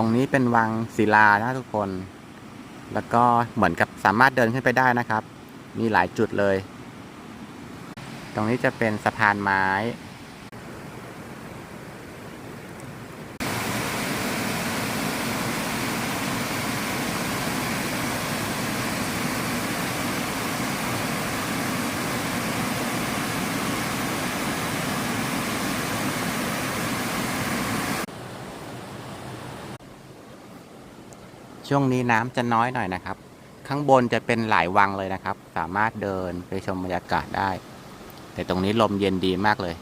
ตรงนี้เป็นวังศิลานะทุกคน แล้วก็เหมือนกับสามารถเดินขึ้นไปได้นะครับ มีหลายจุดเลย ตรงนี้จะเป็นสะพานไม้ ช่วงนี้น้ำจะน้อยหน่อยนะครับ ข้างบนจะเป็นหลายวังเลยนะครับ สามารถเดินไปชมบรรยากาศได้ แต่ตรงนี้ลมเย็นดีมากเลย